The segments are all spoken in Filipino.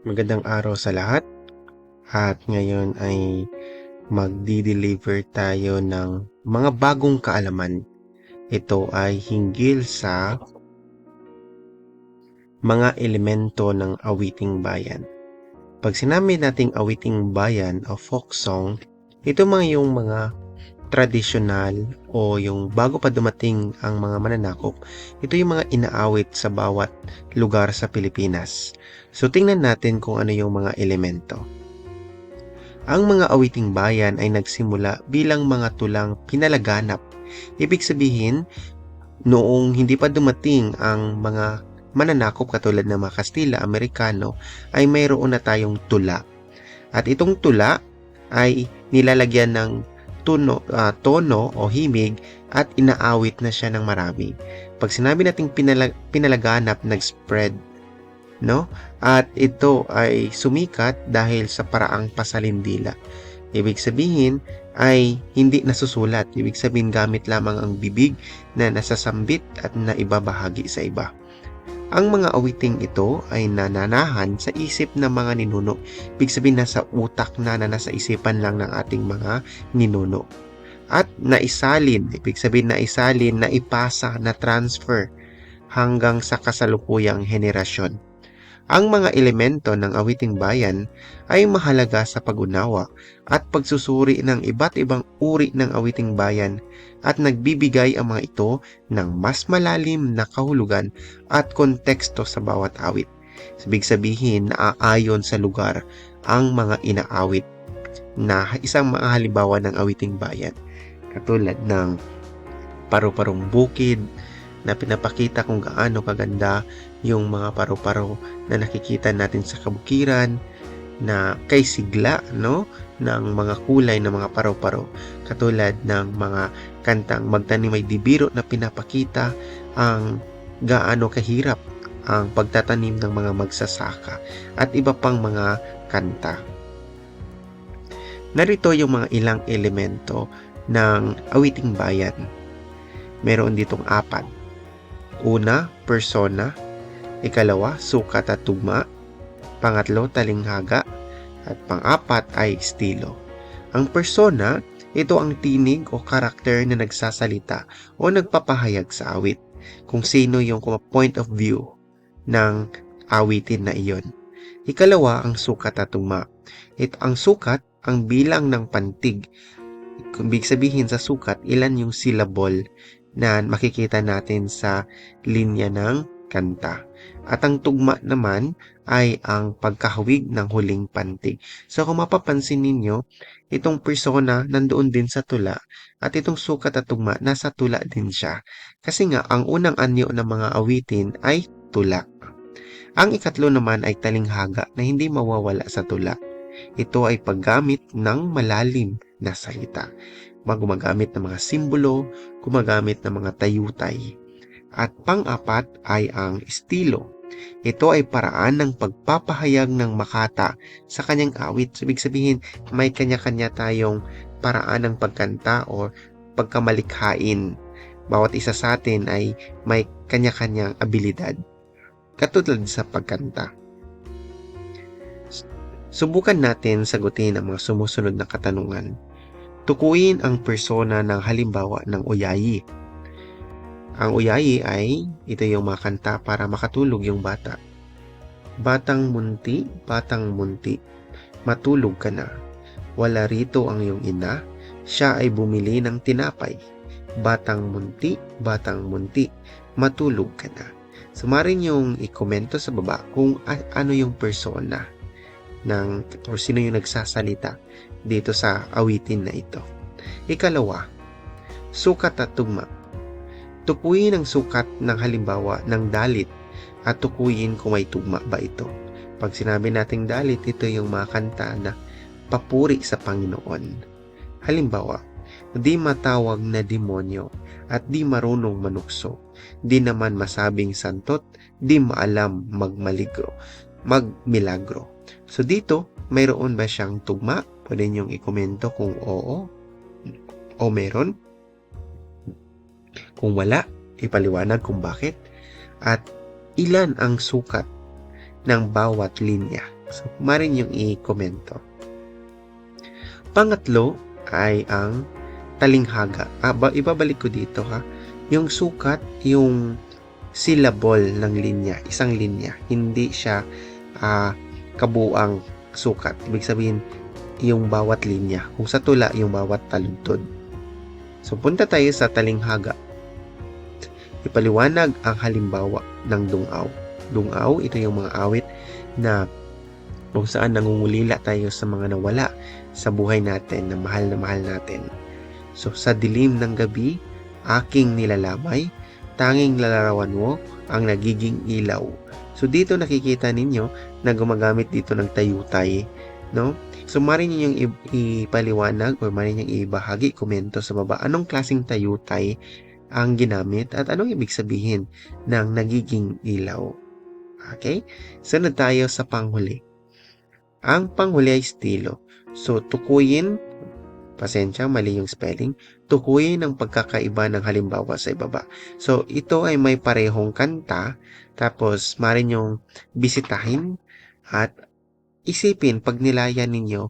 Magandang araw sa lahat. At ngayon ay magdi-deliver tayo ng mga bagong kaalaman. Ito ay hinggil sa mga elemento ng awiting bayan. Pag sinabi nating awiting bayan o folk song, ito mga yung mga tradisyonal o yung bago pa dumating ang mga mananakop, ito yung mga inaawit sa bawat lugar sa Pilipinas. So tingnan natin kung ano yung mga elemento. Ang mga awiting bayan ay nagsimula bilang mga tulang pinalaganap. Ibig sabihin, noong hindi pa dumating ang mga mananakop katulad ng mga Kastila, Amerikano, ay mayroon na tayong tula. At itong tula ay nilalagyan ng tuno, uh, tono o himig at inaawit na siya ng marami. Pag sinabi nating pinalag, pinalaganap, nag-spread, no? At ito ay sumikat dahil sa paraang pasalindila. Ibig sabihin ay hindi nasusulat. Ibig sabihin gamit lamang ang bibig na nasasambit at naibabahagi sa iba. Ang mga awiting ito ay nananahan sa isip ng mga ninuno. Ibig sabihin nasa utak na na nasa isipan lang ng ating mga ninuno. At naisalin, ibig sabihin naisalin, na ipasa, na transfer hanggang sa kasalukuyang henerasyon. Ang mga elemento ng awiting bayan ay mahalaga sa pag-unawa at pagsusuri ng iba't ibang uri ng awiting bayan at nagbibigay ang mga ito ng mas malalim na kahulugan at konteksto sa bawat awit. Ibig sabihin na aayon sa lugar ang mga inaawit na isang mga halimbawa ng awiting bayan katulad ng paru-parong bukid, na pinapakita kung gaano kaganda yung mga paru-paro na nakikita natin sa kabukiran na kay sigla no ng mga kulay ng mga paru-paro katulad ng mga kantang magtanim ay dibiro na pinapakita ang gaano kahirap ang pagtatanim ng mga magsasaka at iba pang mga kanta. Narito yung mga ilang elemento ng awiting bayan. Meron ditong apat Una, persona. Ikalawa, sukat at tugma. Pangatlo, talinghaga. At pang-apat ay estilo. Ang persona, ito ang tinig o karakter na nagsasalita o nagpapahayag sa awit kung sino yung point of view ng awitin na iyon. Ikalawa, ang sukat at tugma. Ito ang sukat, ang bilang ng pantig. Kung big sabihin sa sukat, ilan yung syllable na makikita natin sa linya ng kanta. At ang tugma naman ay ang pagkahawig ng huling pantig. So kung mapapansin ninyo, itong persona nandoon din sa tula at itong sukat at tugma nasa tula din siya. Kasi nga ang unang anyo ng mga awitin ay tula. Ang ikatlo naman ay talinghaga na hindi mawawala sa tula. Ito ay paggamit ng malalim na salita gumagamit ng mga simbolo, gumagamit ng mga tayutay. At pang-apat ay ang estilo. Ito ay paraan ng pagpapahayag ng makata sa kanyang awit. So, ibig sabihin, may kanya-kanya tayong paraan ng pagkanta o pagkamalikhain. Bawat isa sa atin ay may kanya-kanyang abilidad. Katulad sa pagkanta. Subukan natin sagutin ang mga sumusunod na katanungan. Tukuyin ang persona ng halimbawa ng uyayi. Ang uyayi ay, ito yung mga kanta para makatulog yung bata. Batang munti, batang munti, matulog ka na. Wala rito ang iyong ina, siya ay bumili ng tinapay. Batang munti, batang munti, matulog ka na. Sumarin yung ikomento sa baba kung ano yung persona ng or sino yung nagsasalita dito sa awitin na ito. Ikalawa, sukat at tugma. Tukuyin ang sukat ng halimbawa ng dalit at tukuyin kung may tugma ba ito. Pag sinabi nating dalit, ito yung mga kanta na papuri sa Panginoon. Halimbawa, di matawag na demonyo at di marunong manukso, di naman masabing santot, di maalam magmaligro, magmilagro. So dito, mayroon ba siyang tugma Pwede niyong ikomento kung oo o meron. Kung wala, ipaliwanag kung bakit. At ilan ang sukat ng bawat linya. So, marin yung i-komento. Pangatlo ay ang talinghaga. Ah, ba, ibabalik ko dito ha. Yung sukat, yung syllable ng linya, isang linya. Hindi siya ah, kabuang sukat. Ibig sabihin, yung bawat linya. Kung sa tula, yung bawat taludtod. So, punta tayo sa talinghaga. Ipaliwanag ang halimbawa ng dungaw. Dungaw, ito yung mga awit na kung saan nangungulila tayo sa mga nawala sa buhay natin na mahal na mahal natin. So, sa dilim ng gabi, aking nilalamay, tanging lalarawan mo ang nagiging ilaw. So, dito nakikita ninyo na gumagamit dito ng tayutay, no? So, marin ninyong ipaliwanag o marin ninyong ibahagi, komento sa baba, anong klaseng tayutay ang ginamit at anong ibig sabihin ng nagiging ilaw. Okay? Sunod tayo sa panghuli. Ang panghuli ay estilo. So, tukuyin, pasensya, mali yung spelling, tukuyin ang pagkakaiba ng halimbawa sa ibaba. So, ito ay may parehong kanta, tapos marin yung bisitahin at isipin pag nilayan ninyo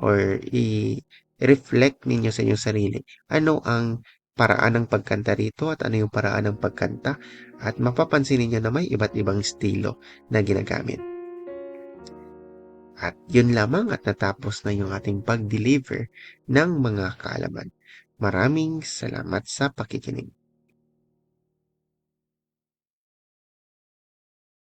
or i-reflect ninyo sa inyong sarili ano ang paraan ng pagkanta rito at ano yung paraan ng pagkanta at mapapansin ninyo na may iba't ibang estilo na ginagamit. At yun lamang at natapos na yung ating pag-deliver ng mga kaalaman. Maraming salamat sa pakikinig.